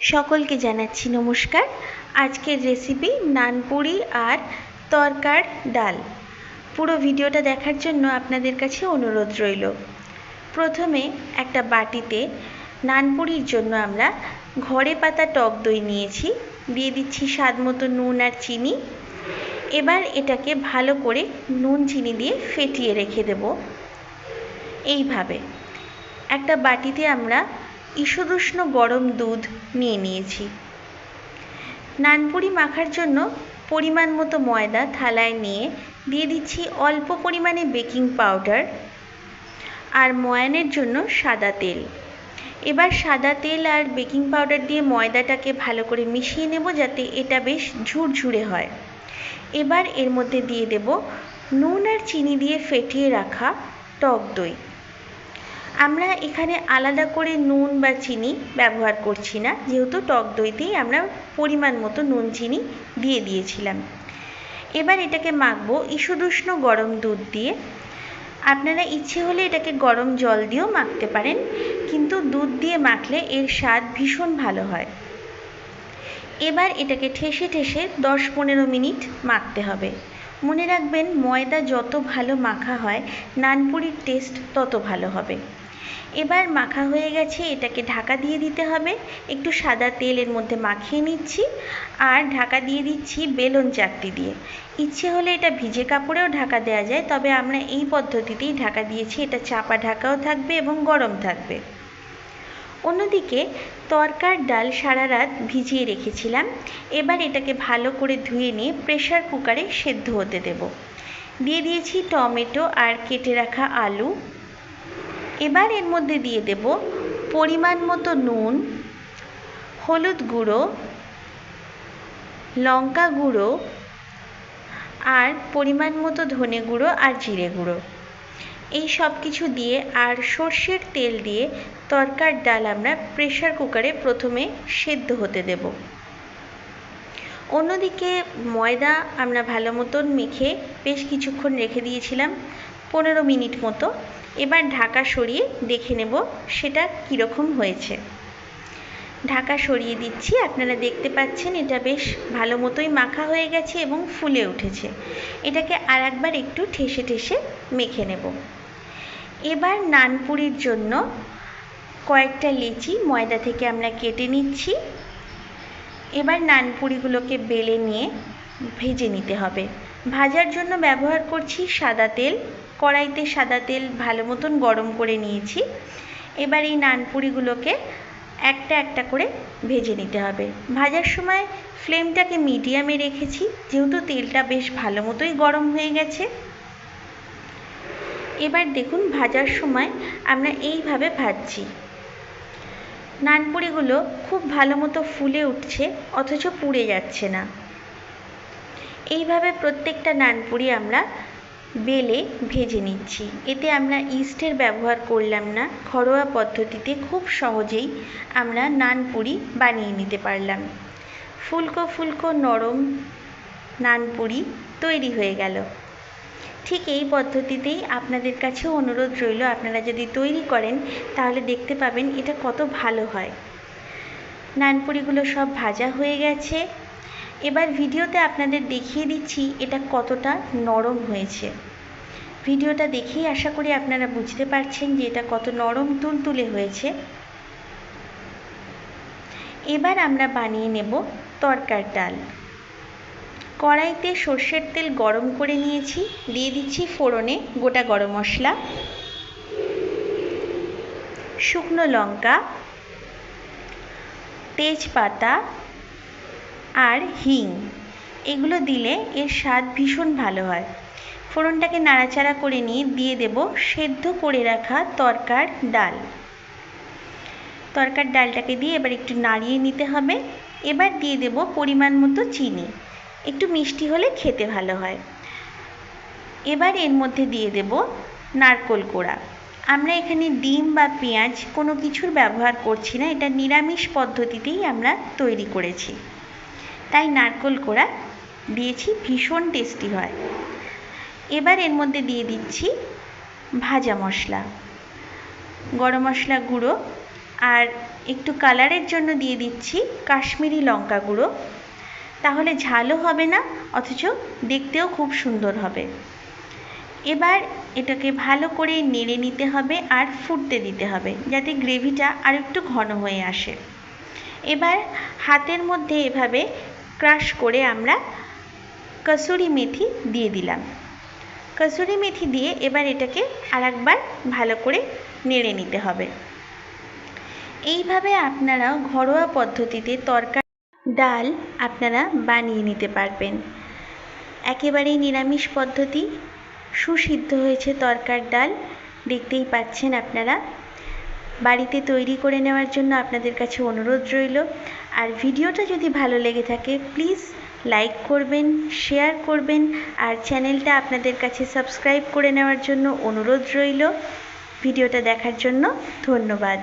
সকলকে জানাচ্ছি নমস্কার। আজকের রেসিপি নানপুরি আর তরকার ডাল। পুরো ভিডিওটা দেখার জন্য আপনাদের কাছে অনুরোধ রইল। প্রথমে একটা বাটিতে নানপুরির জন্য আমরা ঘরে পাতা টক দই নিয়েছি। দিয়ে দিচ্ছি স্বাদ মতো নুন আর চিনি। এবার এটাকে ভালো করে নুন চিনি দিয়ে ফেটিয়ে রেখে দেব। এইভাবে। একটা বাটিতে আমরা ঈষদুষ্ণ গরম দুধ নিয়ে নিয়েছি। নানপুরি মাখার জন্য পরিমাণ মতো ময়দা থালায় নিয়ে দিয়ে দিচ্ছি অল্প পরিমাণে বেকিং পাউডার আর ময়ানের জন্য সাদা তেল। এবার সাদা তেল আর বেকিং পাউডার দিয়ে ময়দাটাকে ভালো করে মিশিয়ে নেব যাতে এটা বেশ ঝুরঝুরে হয়। এবার এর মধ্যে দিয়ে দেব নুন আর চিনি দিয়ে ফেটিয়ে রাখা টক দই। আমরা এখানে আলাদা করে নুন বা চিনি ব্যবহার করছি না। যেহেতু টক দইতেই আমরা পরিমাণ মতো নুন, চিনি দিয়ে দিয়েছিলাম। এবার এটাকে মাখবো ঈষদুষ্ণ গরম দুধ দিয়ে। আপনারা ইচ্ছে হলে এটাকে গরম জল দিয়েও মাখতে পারেন, কিন্তু দুধ দিয়ে মাখলে এর স্বাদ ভীষণ ভালো হয়। এবার এটাকে ঠেসে ঠেসে দশ পনেরো মিনিট মাখতে হবে। মনে রাখবেন, ময়দা যত ভালো মাখা হয়, নানপুরির টেস্ট তত ভালো হবে। এবার মাখা হয়ে গেছে, এটাকে ঢাকা দিয়ে দিতে হবে। একটু সাদা তেল এর মধ্যে মাখিয়ে নিচ্ছি আর ঢাকা দিয়ে দিচ্ছি বেলন চাকতি দিয়ে। ইচ্ছে হলে এটা ভিজে কাপড়েও ঢাকা দেওয়া যায়, তবে আমরা এই পদ্ধতিতেই ঢাকা দিয়েছি, এটা চাপা ঢাকাও থাকবে এবং গরম থাকবে। অন্যদিকে তরকার ডাল সারা রাত ভিজিয়ে রেখেছিলাম, এবার এটাকে ভালো করে ধুয়ে নিয়ে প্রেশার কুকারে সেদ্ধ হতে দেব। দিয়ে দিয়েছি টমেটো আর কেটে রাখা আলু। এবার এর মধ্যে দিয়ে দেব পরিমাণ মতো নুন, হলুদ গুঁড়ো, লঙ্কা গুঁড়ো আর পরিমাণ মতো ধনে গুঁড়ো আর জিরে গুঁড়ো। এই সব কিছু দিয়ে আর সর্ষের তেল দিয়ে তরকার ডাল আমরা প্রেশার কুকারে প্রথমে সেদ্ধ হতে দেব। অন্যদিকে ময়দা আমরা ভালো মতন মেখে বেশ কিছুক্ষণ রেখে দিয়েছিলাম, পনেরো মিনিট মতো। এবার ঢাকা সরিয়ে দেখে নেব সেটা কীরকম হয়েছে। ঢাকা সরিয়ে দিচ্ছি, আপনারা দেখতে পাচ্ছেন এটা বেশ ভালো মতোই মাখা হয়ে গেছে এবং ফুলে উঠেছে। এটাকে আর একবার একটু ঠেসে ঠেসে মেখে নেব। এবার নানপুরির জন্য কয়েকটা লেচি ময়দা থেকে আমরা কেটে নিচ্ছি। এবার নানপুরিগুলোকে বেলে নিয়ে ভেজে নিতে হবে। ভাজার জন্য ব্যবহার করছি সাদা তেল। কড়াইতে সাদা তেল ভালো মতন গরম করে নিয়েছি। এবার এই নানপুরিগুলোকে একটা একটা করে ভেজে নিতে হবে। ভাজার সময় ফ্লেমটাকে মিডিয়ামে রেখেছি, যেহেতু তেলটা বেশ ভালো মতোই গরম হয়ে গেছে। এবার দেখুন ভাজার সময় আমরা এইভাবে ভাজছি। নানপুরিগুলো খুব ভালো মতো ফুলে উঠছে, অথচ পুড়ে যাচ্ছে না। এইভাবে প্রত্যেকটা নানপুরি আমরা বেলে ভেজে নিচ্ছি। এতে আমরা ইস্টের ব্যবহার করলাম না, ঘরোয়া পদ্ধতিতে খুব সহজেই আমরা নানপুরি বানিয়ে নিতে পারলাম। ফুলকো ফুলকো নরম নানপুরি তৈরি হয়ে গেল। ঠিক এই পদ্ধতিতেই আপনাদের কাছেও অনুরোধ রইল, আপনারা যদি তৈরি করেন তাহলে দেখতে পাবেন এটা কত ভালো হয়। নানপুরিগুলো সব ভাজা হয়ে গেছে। এবার ভিডিওতে আপনাদের দেখিয়ে দিচ্ছি এটা কতটা নরম হয়েছে। ভিডিওটা দেখেই আশা করি আপনারা বুঝতে পারছেন যে এটা কত নরম তুলতুলে হয়েছে। এবার আমরা বানিয়ে নেব তরকার ডাল। কড়াইতে সর্ষের তেল গরম করে নিয়েছি, দিয়ে দিচ্ছি ফোড়নে গোটা গরম মশলা, শুকনো লঙ্কা, তেজপাতা আর হিং। এগুলো দিলে এর স্বাদ ভীষণ ভালো হয়। ফোড়নটাকে নাড়াচাড়া করে নিয়ে দিয়ে দেব সেদ্ধ করে রাখা তরকার ডাল। তরকার ডালটাকে দিয়ে এবার একটু নাড়িয়ে নিতে হবে। এবার দিয়ে দেব পরিমাণ মতো চিনি। একটু মিষ্টি হলে খেতে ভালো হয়। এবার এর মধ্যে দিয়ে দেব নারকোল কোড়া। আমরা এখানে ডিম বা পেঁয়াজ কোনো কিছুর ব্যবহার করছি না। এটা নিরামিষ পদ্ধতিতেই আমরা তৈরি করেছি। তাই নারকোল কোড়া দিয়েছি, ভীষণ টেস্টি হয়। এবার এর মধ্যে দিয়ে দিচ্ছি ভাজা মশলা। গরম মশলা গুঁড়ো আর একটু কালারের জন্য দিয়ে দিচ্ছি কাশ্মীরি লঙ্কা গুঁড়ো। তাহলে ঝালও হবে না, অথচ দেখতেও খুব সুন্দর হবে। এবার এটাকে ভালো করে নেড়ে নিতে হবে আর ফুটতে দিতে হবে, যাতে গ্রেভিটা আর একটু ঘন হয়ে আসে। এবার হাতের মধ্যে এভাবে ক্রাশ করে আমরা কসুরি মেথি দিয়ে দিলাম। কসুরি মেথি দিয়ে এবার এটাকে আর একবার ভালো করে নেড়ে নিতে হবে। এইভাবে আপনারা ঘরোয়া পদ্ধতিতে তরকারি, ডাল আপনারা বানিয়ে নিতে পারবেন। একেবারেই নিরামিষ পদ্ধতি। সুসিদ্ধ হয়েছে তরকার ডাল। দেখতেই পাচ্ছেন আপনারা বাড়িতে তৈরি করে নেওয়ার জন্য আপনাদের কাছে অনুরোধ রইল। আর ভিডিওটা যদি ভালো লেগে থাকে প্লিজ লাইক করবেন শেয়ার করবেন, আর চ্যানেলটা আপনাদের কাছে সাবস্ক্রাইব করে নেওয়ার জন্য অনুরোধ রইল। ভিডিওটা দেখার জন্য ধন্যবাদ।